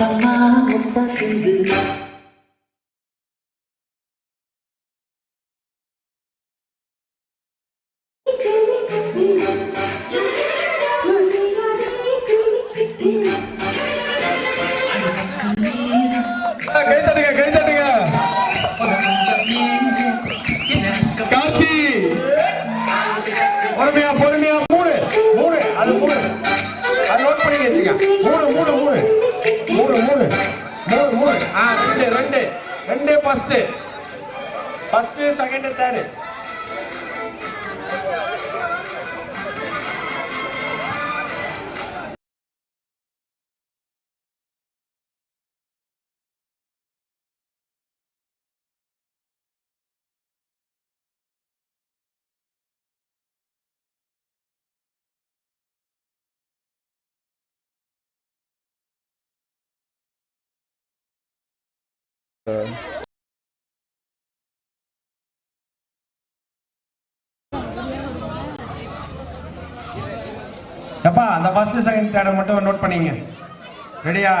பாட்டம்மா முத்த சிந்து கை தட்டுங்க கை தட்டுங்க. கார்த்தி. பொறுமையா பொறுமையா மூணு மூணு அது மூணு அது நோட் பண்ணி வச்சுங்க மூணு மூணு மூணு day first first second third Yeah. Uh -huh. எப்பா அந்த ஃபர்ஸ்ட் செகண்ட் தேர்டை மட்டும் நோட் பண்ணிங்க. ரெடியா